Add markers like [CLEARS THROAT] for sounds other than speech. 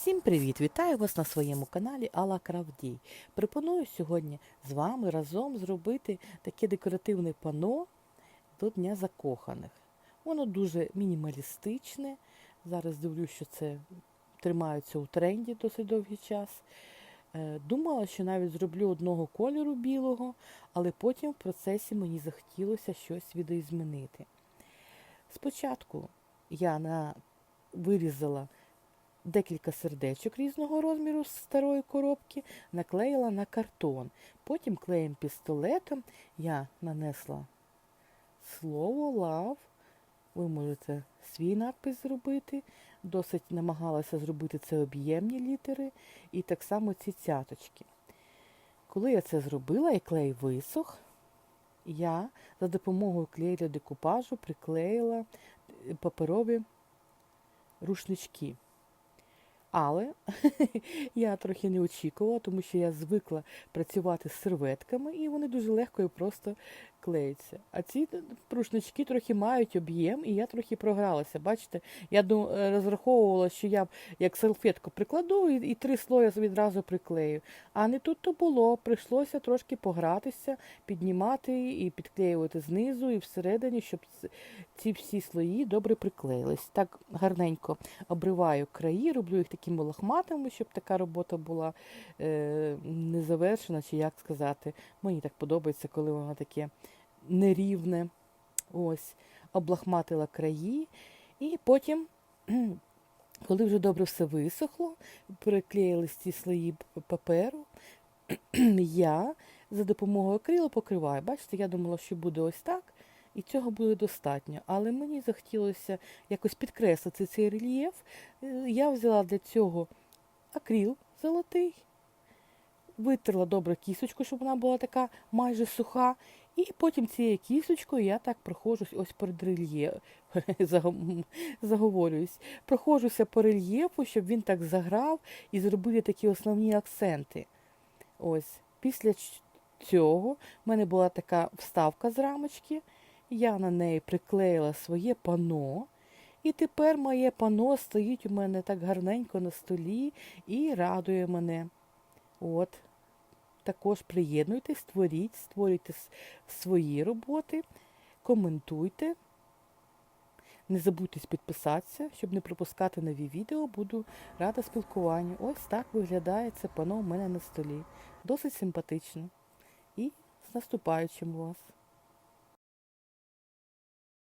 Всім привіт! Вітаю вас на своєму каналі Алла Кравдій. Пропоную сьогодні з вами разом зробити таке декоративне пано до Дня Закоханих. Воно дуже мінімалістичне. Зараз дивлюсь, що це тримається у тренді досить довгий час. Е, Думала, що навіть зроблю одного кольору білого, але потім в процесі мені захотілося щось відозмінити. Спочатку я на... вирізала декілька сердечок різного розміру з старої коробки, наклеїла на картон. Потім клеєм пістолетом я нанесла слово лав. Ви можете свій надпис зробити. Досить намагалася зробити це об'ємні літери і так само ці цяточки. Коли я це зробила і клей висох, я за допомогою клею для декупажу приклеїла паперові рушнички. Але [LAUGHS] я трохи не очікувала, тому що я звикла працювати з серветками, і вони дуже легко і просто клеються. А ці рушнички трохи мають об'єм, і я трохи програлася. Бачите, я е, розраховувала, що я як салфетку прикладу і, і три слої відразу приклею. А не тут то було. Прийшлося трошки погратися, піднімати і підклеювати знизу і всередині, щоб ці всі слої добре приклеїлись. Так гарненько обриваю краї, роблю їх такими лохматими, щоб така робота була е, незавершена, чи як сказати. Мені так подобається, коли воно таке нерівне. Ось, облахматила краї. І потім, [CLEARS THROAT] коли вже добре все висохло, приклеїлись ці слої паперу, [CLEARS THROAT] я за допомогою акрилу покриваю. Бачите, я думала, що буде ось так, і цього буде достатньо. Але мені захотілося якось підкреслити цей рельєф. Е, Я взяла для цього акрил золотий, витерла добре кісточку, щоб вона була така майже суха. І потім цією кісточкою я так проходжусь ось перед рельєф, [LAUGHS] заговорююсь, проходжуся по рельєфу, щоб він так заграв і зробив такі основні акценти. Ось, після цього в мене була така вставка з рамочки, я на неї приклеїла своє пано. І тепер моє пано стоїть у мене так гарненько на столі і радує мене. От. Також приєднуйтесь, створіть, створюйте свої роботи, коментуйте. Не забудьте підписатися, щоб не пропускати нові відео. Буду рада спілкуванню. Ось так виглядає це пано у мене на столі. Досить симпатично. І з наступаючим вас.